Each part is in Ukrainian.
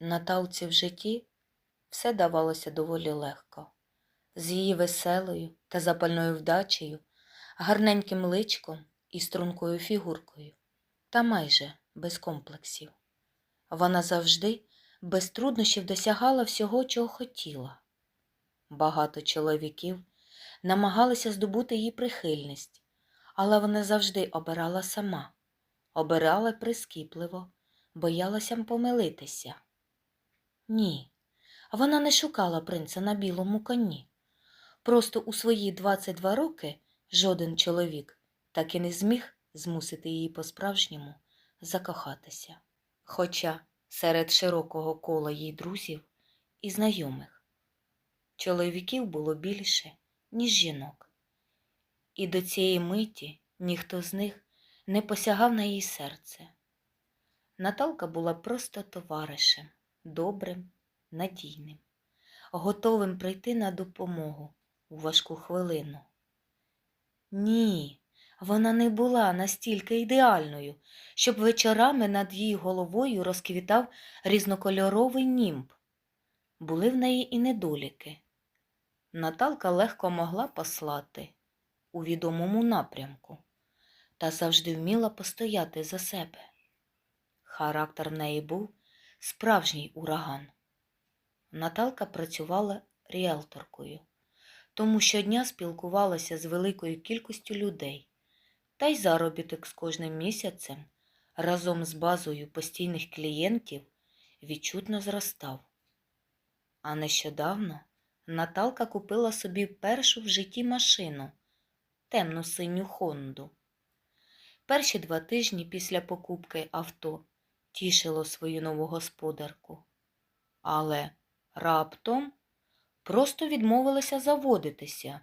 Наталці в житті все давалося доволі легко. З її веселою та запальною вдачею, гарненьким личком і стрункою фігуркою, та майже без комплексів. Вона завжди без труднощів досягала всього, чого хотіла. Багато чоловіків намагалися здобути її прихильність, але вона завжди обирала сама, обирала прискіпливо, боялася помилитися. Ні, вона не шукала принца на білому коні. Просто у свої 22 роки жоден чоловік так і не зміг змусити її по-справжньому закохатися. Хоча серед широкого кола її друзів і знайомих чоловіків було більше, ніж жінок. І до цієї миті ніхто з них не посягав на її серце. Наталка була просто товаришем, добрим, надійним, готовим прийти на допомогу у важку хвилину. Ні, вона не була настільки ідеальною, щоб вечорами над її головою розквітав різнокольоровий німб. Були в неї і недоліки. Наталка легко могла послати у відомому напрямку та завжди вміла постояти за себе. Характер в неї був справжній ураган. Наталка працювала ріелторкою, тому щодня спілкувалася з великою кількістю людей, та й заробіток з кожним місяцем разом з базою постійних клієнтів відчутно зростав. А нещодавно Наталка купила собі першу в житті машину темну синю Хонду. Перші два тижні після покупки авто тішило свою нову господарку, але раптом просто відмовилася заводитися,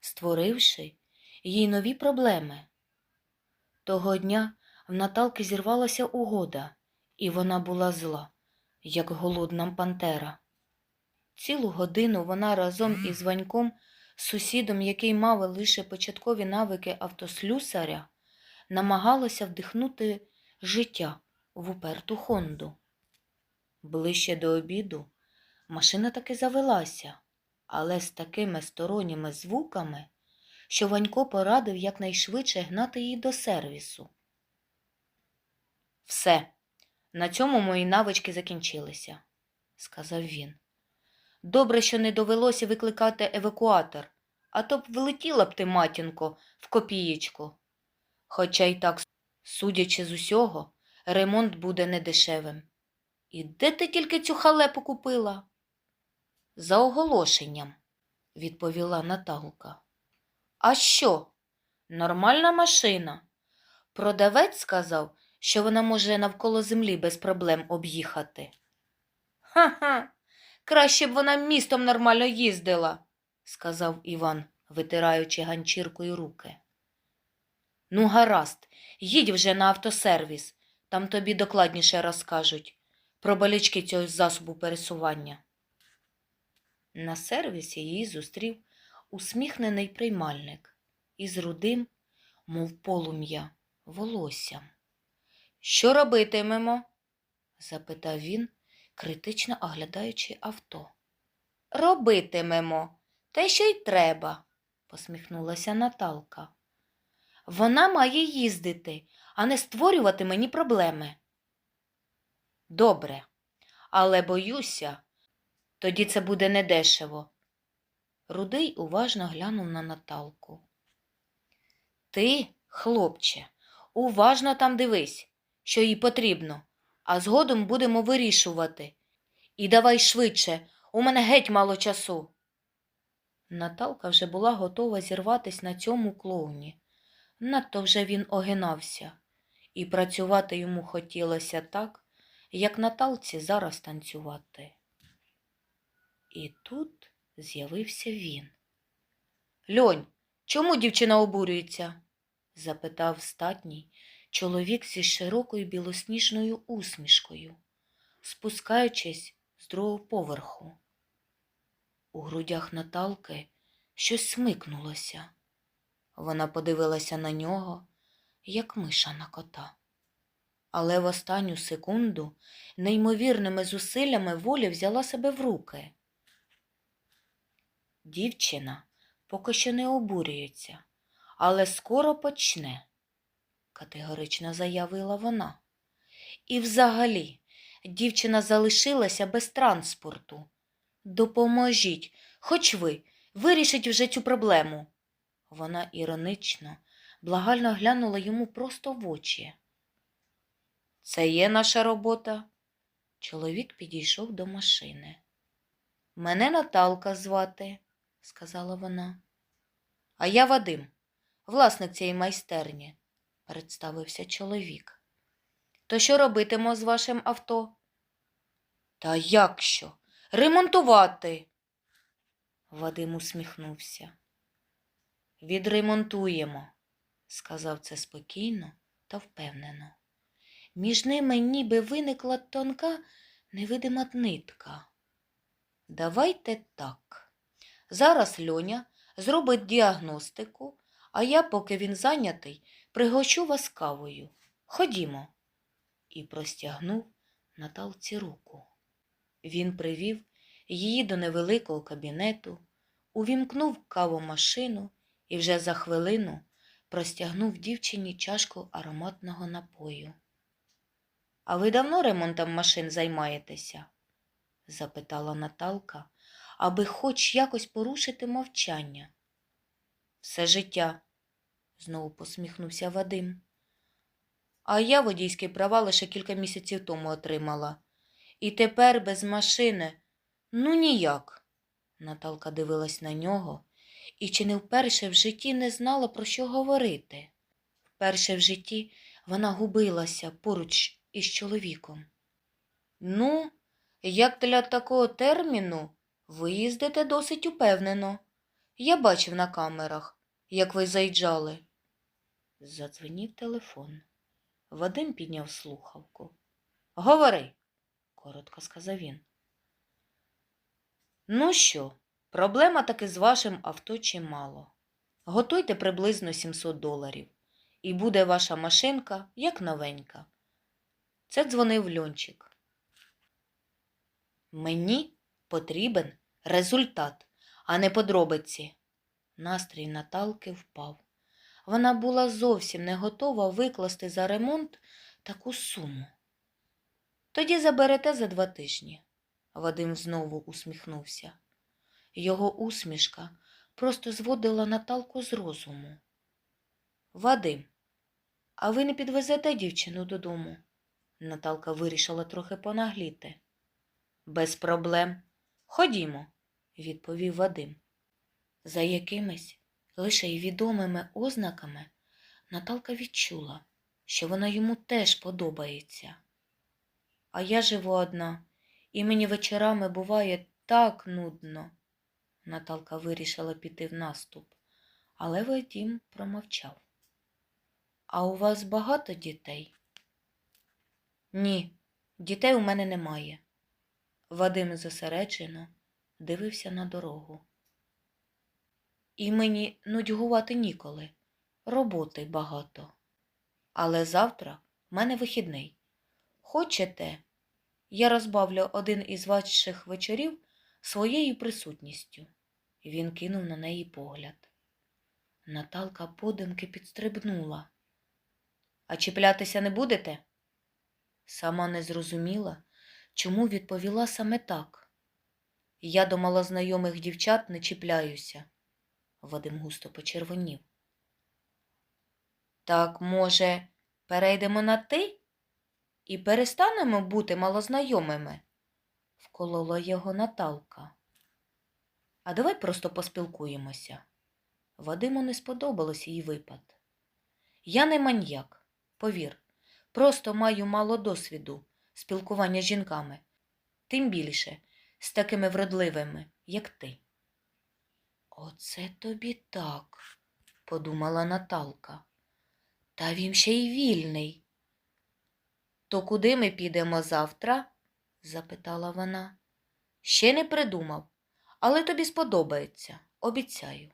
створивши їй нові проблеми. Того дня в Наталки зірвалася угода, і вона була зла, як голодна пантера. Цілу годину вона разом із Ваньком, сусідом, який мав лише початкові навики автослюсаря, намагалася вдихнути життя в уперту Хонду. Ближче до обіду машина таки завелася, але з такими сторонніми звуками, що Ванько порадив якнайшвидше гнати її до сервісу. Все, на цьому мої навички закінчилися, сказав він. Добре, що не довелося викликати евакуатор, а то б влетіла б ти, матінко, в копієчку. Хоча й так, судячи з усього, ремонт буде недешевим. І де ти тільки цю халепу купила? За оголошенням, відповіла Наталка. А що? Нормальна машина. Продавець сказав, що вона може навколо землі без проблем об'їхати. Ха-ха, краще б вона містом нормально їздила, сказав Іван, витираючи ганчіркою руки. Ну, гаразд, їдь вже на автосервіс, там тобі докладніше розкажуть про болячки цього засобу пересування. На сервісі її зустрів усміхнений приймальник із рудим, мов полум'я, волоссям. Що робитимемо? запитав він, критично оглядаючи авто. Робитимемо, те, що й треба, посміхнулася Наталка. Вона має їздити, а не створювати мені проблеми. Добре, але боюся, тоді це буде недешево. Рудий уважно глянув на Наталку. Ти, хлопче, уважно там дивись, що їй потрібно, а згодом будемо вирішувати. І давай швидше, у мене геть мало часу. Наталка вже була готова зірватись на цьому клоуні. Надто вже він огинався, і працювати йому хотілося так, як Наталці зараз танцювати. І тут з'явився він. Льонь, чому дівчина обурюється? запитав статній чоловік зі широкою білосніжною усмішкою, спускаючись з другого поверху. У грудях Наталки щось смикнулося. Вона подивилася на нього, як миша на кота. Але в останню секунду неймовірними зусиллями волі взяла себе в руки. Дівчина поки що не обурюється, але скоро почне, категорично заявила вона. І взагалі, дівчина залишилася без транспорту. Допоможіть, хоч ви, вирішіть вже цю проблему. Вона іронично, благально глянула йому просто в очі. Це є наша робота. Чоловік підійшов до машини. Мене Наталка звати, сказала вона. А я Вадим, власник цієї майстерні, представився чоловік. То що робитимо з вашим авто? Та як що? Ремонтувати. Вадим усміхнувся. Відремонтуємо, сказав це спокійно та впевнено. Між ними ніби виникла тонка невидима нитка. Давайте так. Зараз Льоня зробить діагностику, а я, поки він зайнятий, пригощу вас кавою. Ходімо. І простягнув Наталці руку. Він привів її до невеликого кабінету, увімкнув кавомашину і вже за хвилину простягнув дівчині чашку ароматного напою. А ви давно ремонтом машин займаєтеся? запитала Наталка, аби хоч якось порушити мовчання. Все життя, знову посміхнувся Вадим. А я водійські права лише кілька місяців тому отримала. І тепер без машини ну ніяк. Наталка дивилась на нього і чи не вперше в житті не знала, про що говорити. Вперше в житті вона губилася поруч із чоловіком. Ну, як для такого терміну ви їздите досить упевнено. Я бачив на камерах, як ви заїжджали. Задзвенів телефон. Вадим підняв слухавку. Говори, коротко сказав він. Ну що, проблема таки з вашим авто чимало. Готуйте приблизно 700 доларів, і буде ваша машинка як новенька. Це дзвонив льончик. Мені потрібен результат, а не подробиці. Настрій Наталки впав. Вона була зовсім не готова викласти за ремонт таку суму. Тоді заберете за два тижні. Вадим знову усміхнувся. Його усмішка просто зводила Наталку з розуму. Вадим, а ви не підвезете дівчину додому? Наталка вирішила трохи понагліти. Без проблем. Ходімо, відповів Вадим. За якимись лише й відомими ознаками Наталка відчула, що вона йому теж подобається. А я живу одна, і мені вечорами буває так нудно. Наталка вирішила піти в наступ, але Вадім промовчав. А у вас багато дітей? Ні, дітей у мене немає. Вадим зосереджено дивився на дорогу. І мені нудьгувати ніколи, роботи багато. Але завтра в мене вихідний. Хочете, я розбавлю один із ваших вечорів своєю присутністю. Він кинув на неї погляд. Наталка подумки підстрибнула. А чіплятися не будете? Сама не зрозуміла, чому відповіла саме так. Я до малознайомих дівчат не чіпляюся. Вадим густо почервонів. Так, може, перейдемо на ти і перестанемо бути малознайомими? вколола його Наталка. А давай просто поспілкуємося. Вадиму не сподобалось її випад. Я не маньяк, повір, просто маю мало досвіду спілкування з жінками, тим більше з такими вродливими, як ти. Оце тобі так, подумала Наталка. Та він ще й вільний. То куди ми підемо завтра? запитала вона. Ще не придумав, але тобі сподобається, обіцяю.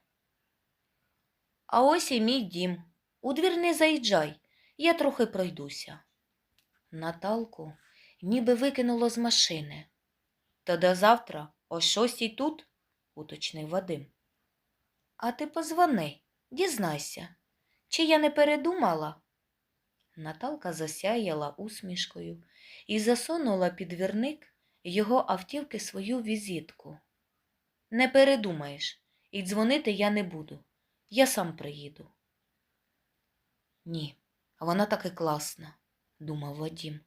А ось і мій дім. У двір не заїжджай, я трохи пройдуся. Наталку ніби викинуло з машини. То до завтра о шостій тут, уточнив Вадим. А ти позвони, дізнайся, чи я не передумала? Наталка засяяла усмішкою і засунула під двірник його автівки свою візитку. Не передумаєш, і дзвонити я не буду. Я сам приїду. Ні, вона таки класна, думав Вадім.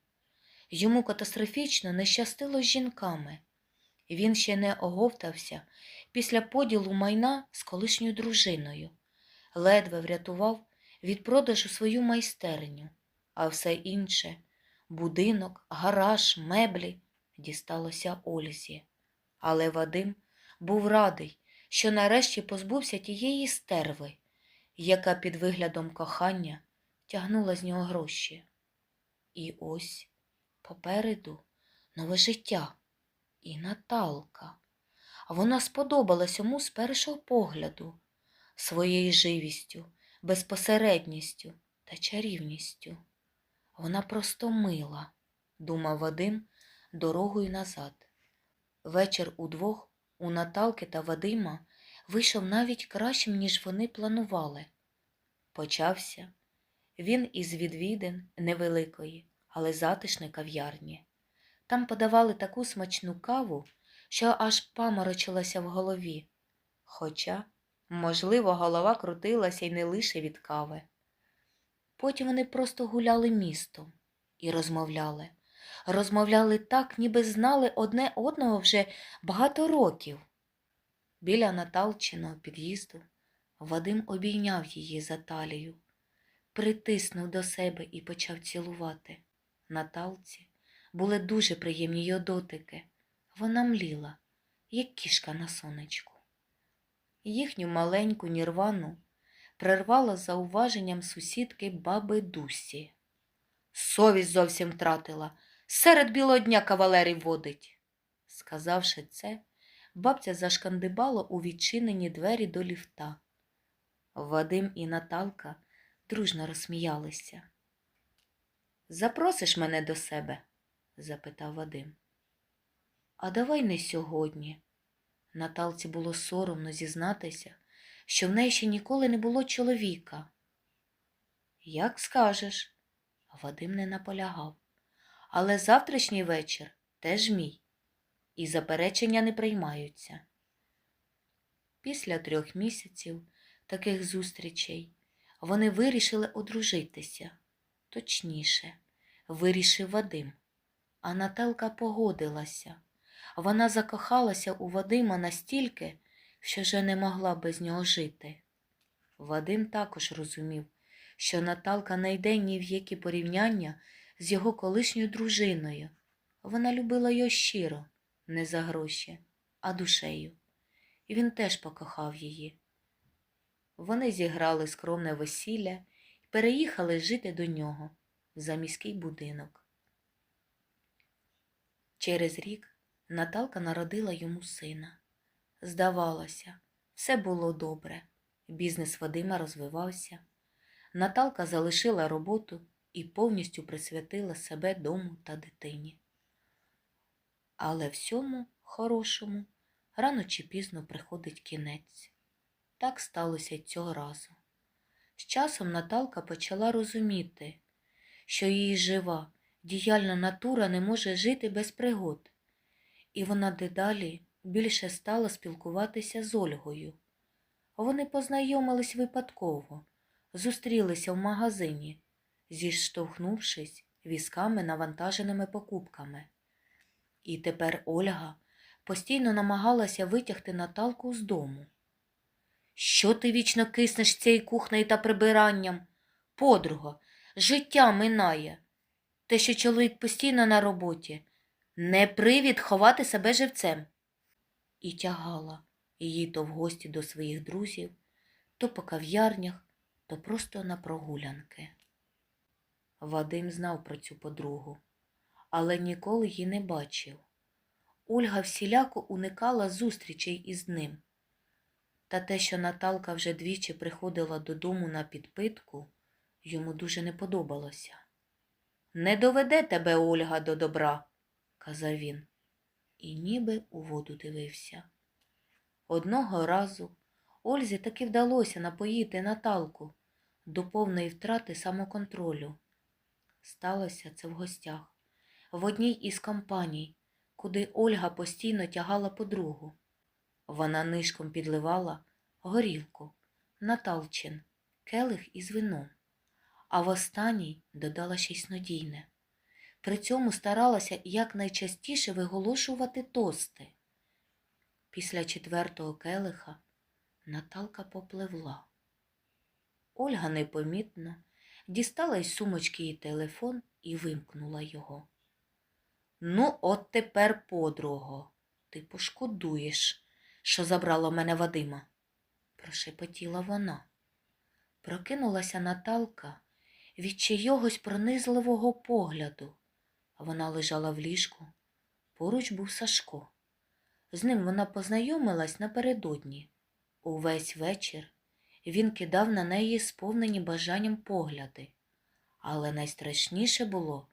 Йому катастрофічно не щастило з жінками. Він ще не оговтався після поділу майна з колишньою дружиною, ледве врятував від продажу свою майстерню, а все інше будинок, гараж, меблі дісталося Ользі. Але Вадим був радий, що нарешті позбувся тієї стерви, яка під виглядом кохання тягнула з нього гроші. І ось попереду нове життя і Наталка. Вона сподобалась йому з першого погляду, своєю живістю, безпосередністю та чарівністю. Вона просто мила, думав Вадим дорогою назад. Вечір удвох у Наталки та Вадима вийшов навіть кращим, ніж вони планували. Почався він із відвідин невеликої, але затишної кав'ярні. Там подавали таку смачну каву, що аж паморочилася в голові. Хоча, можливо, голова крутилася й не лише від кави. Потім вони просто гуляли містом і розмовляли. Розмовляли так, ніби знали одне одного вже багато років. Біля Наталчиного під'їзду Вадим обійняв її за талію, притиснув до себе і почав цілувати. Наталці були дуже приємні її дотики. Вона мліла, як кішка на сонечку. Їхню маленьку нірвану прервала зауваженням сусідки баби Дусі. Совість зовсім втратила, серед білого дня кавалерів водить. Сказавши це, бабця зашкандибала у відчинені двері до ліфта. Вадим і Наталка дружно розсміялися. Запросиш мене до себе? запитав Вадим. А давай не сьогодні. Наталці було соромно зізнатися, що в неї ще ніколи не було чоловіка. Як скажеш, Вадим не наполягав. Але завтрашній вечір теж мій, і заперечення не приймаються. Після трьох місяців таких зустрічей вони вирішили одружитися. Точніше, вирішив Вадим. А Наталка погодилася. Вона закохалася у Вадима настільки, що вже не могла без нього жити. Вадим також розумів, що Наталка не йде ні в які порівняння з його колишньою дружиною. Вона любила його щиро, не за гроші, а душею. І він теж покохав її. Вони зіграли скромне весілля і переїхали жити до нього в заміський будинок. Через рік Наталка народила йому сина. Здавалося, все було добре. Бізнес Вадима розвивався. Наталка залишила роботу і повністю присвятила себе дому та дитині. Але всьому хорошому рано чи пізно приходить кінець. Так сталося й цього разу. З часом Наталка почала розуміти, що її жива, діяльна натура не може жити без пригод, і вона дедалі більше стала спілкуватися з Ольгою. Вони познайомились випадково, зустрілися в магазині, зіштовхнувшись візками навантаженими покупками. І тепер Ольга постійно намагалася витягти Наталку з дому. Що ти вічно киснеш цією кухнею та прибиранням? Подруга, життя минає. Те, що чоловік постійно на роботі, не привід ховати себе живцем. І тягала її то в гості до своїх друзів, то по кав'ярнях, то просто на прогулянки. Вадим знав про цю подругу, але ніколи її не бачив. Ольга всіляко уникала зустрічей із ним. Та те, що Наталка вже двічі приходила додому на підпитку, йому дуже не подобалося. Не доведе тебе Ольга до добра, казав він, і ніби у воду дивився. Одного разу Ользі таки вдалося напоїти Наталку до повної втрати самоконтролю. Сталося це в гостях, в одній із компаній, куди Ольга постійно тягала подругу. Вона нишком підливала горілку, Наталчин, келих із вином, а в останній додала ще й снодійне. При цьому старалася якнайчастіше виголошувати тости. Після четвертого келиха Наталка попливла. Ольга непомітно дістала із сумочки її телефон і вимкнула його. Ну, от тепер, подруго, ти пошкодуєш, що забрала мене Вадима, прошепотіла вона. Прокинулася Наталка від чийогось пронизливого погляду. Вона лежала в ліжку. Поруч був Сашко. З ним вона познайомилась напередодні. Увесь вечір він кидав на неї сповнені бажанням погляди. Але найстрашніше було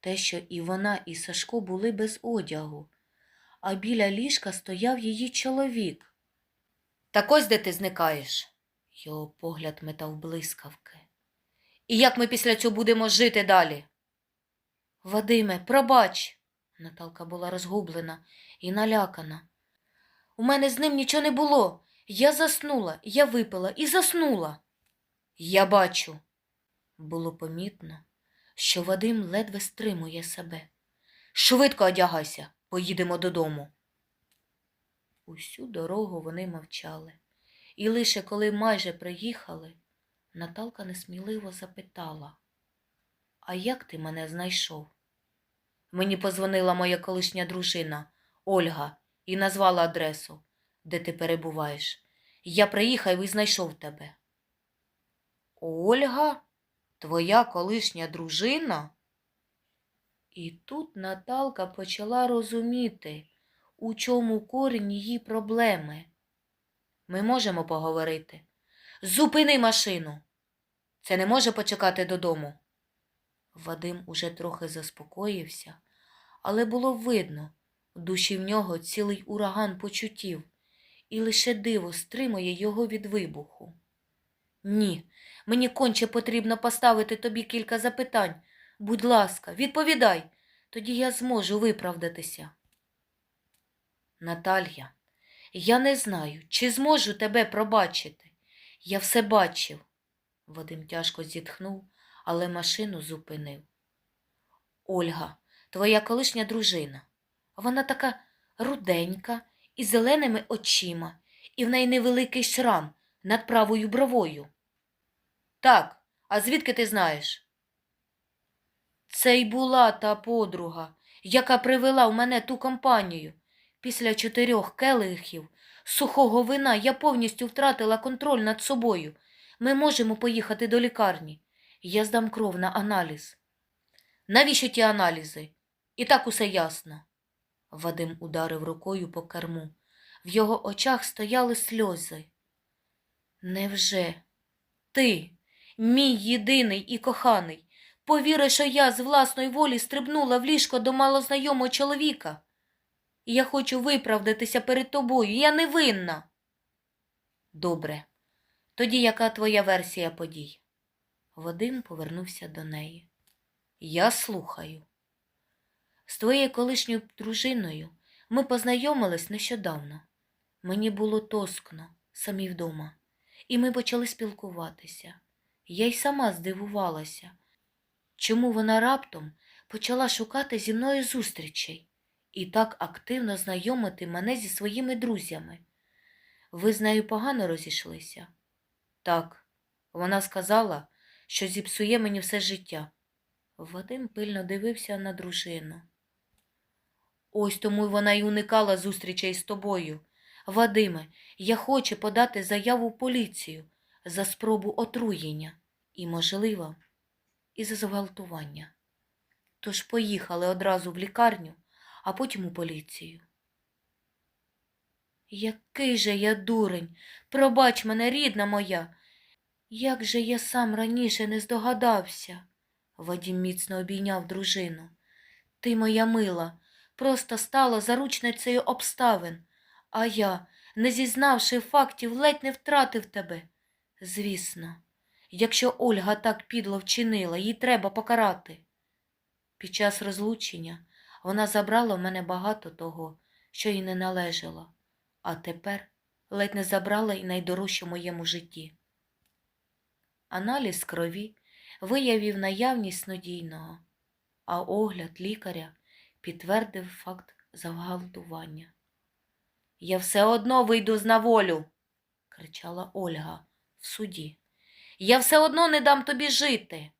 те, що і вона, і Сашко були без одягу, а біля ліжка стояв її чоловік. Так ось де ти зникаєш. Його погляд метав блискавки. І як ми після цього будемо жити далі? Вадиме, пробач. Наталка була розгублена і налякана. У мене з ним нічого не було. Я заснула, я випила і заснула. Я бачу. Було помітно, що Вадим ледве стримує себе. Швидко одягайся, поїдемо додому. Усю дорогу вони мовчали, і лише коли майже приїхали, Наталка несміливо запитала, А як ти мене знайшов? Мені позвонила моя колишня дружина Ольга і назвала адресу, де ти перебуваєш. Я приїхав і знайшов тебе. Ольга, твоя колишня дружина? І тут Наталка почала розуміти, у чому корінь її проблеми. Ми можемо поговорити. Зупини машину. Це не може почекати додому. Вадим уже трохи заспокоївся, але було видно, в душі в нього цілий ураган почуттів, і лише диво стримує його від вибуху. Ні, мені конче потрібно поставити тобі кілька запитань. Будь ласка, відповідай, тоді я зможу виправдатися. Наталія, я не знаю, чи зможу тебе пробачити. Я все бачив. Вадим тяжко зітхнув, але машину зупинив. Ольга, твоя колишня дружина. Вона така руденька, із зеленими очима, і в неї невеликий шрам над правою бровою. Так, а звідки ти знаєш? Це й була та подруга, яка привела в мене ту компанію. Після чотирьох келихів сухого вина я повністю втратила контроль над собою. Ми можемо поїхати до лікарні. Я здам кров на аналіз. Навіщо ті аналізи? І так усе ясно. Вадим ударив рукою по керму. В його очах стояли сльози. Невже ти, мій єдиний і коханий, повіриш, що я з власної волі стрибнула в ліжко до малознайомого чоловіка? Я хочу виправдатися перед тобою. Я не винна. Добре. Тоді яка твоя версія подій? Вадим повернувся до неї. Я слухаю. З твоєю колишньою дружиною ми познайомились нещодавно. Мені було тоскно, самі вдома, і ми почали спілкуватися. Я й сама здивувалася, чому вона раптом почала шукати зі мною зустрічей і так активно знайомити мене зі своїми друзями. Ви з нею погано розійшлися? Так, вона сказала, що зіпсує мені все життя. Вадим пильно дивився на дружину. Ось тому вона й уникала зустрічей з тобою. Вадиме, я хочу подати заяву в поліцію за спробу отруєння і, можливо, і за зґвалтування. Тож поїхали одразу в лікарню, а потім у поліцію. Який же я дурень, пробач мене, рідна моя. Як же я сам раніше не здогадався, Вадім міцно обійняв дружину. Ти, моя мила, просто стала заручницею обставин, а я, не зізнавши фактів, ледь не втратив тебе. Звісно, якщо Ольга так підло вчинила, їй треба покарати. Під час розлучення вона забрала в мене багато того, що їй не належало, а тепер ледь не забрала і найдорожче в моєму житті. Аналіз крові виявив наявність снодійного, а огляд лікаря підтвердив факт зґвалтування. Я все одно вийду з на волю, кричала Ольга в суді. Я все одно не дам тобі жити.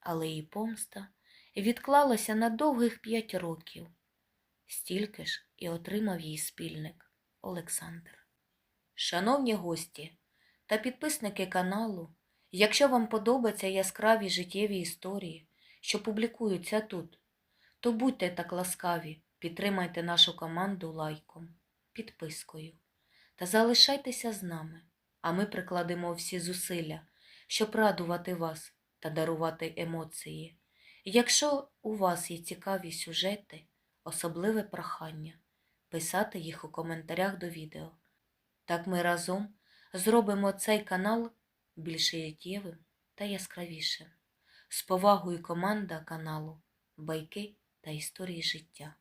Але її помста відклалася на довгих п'ять років. Стільки ж і отримав її спільник Олександр. Шановні гості та підписники каналу, якщо вам подобаються яскраві життєві історії, що публікуються тут, то будьте так ласкаві, підтримайте нашу команду лайком, підпискою та залишайтеся з нами, а ми прикладемо всі зусилля, щоб радувати вас та дарувати емоції. Якщо у вас є цікаві сюжети, особливе прохання, писати їх у коментарях до відео. Так ми разом зробимо цей канал більш життєвим та яскравішим. З повагою команда каналу Байки та історії життя.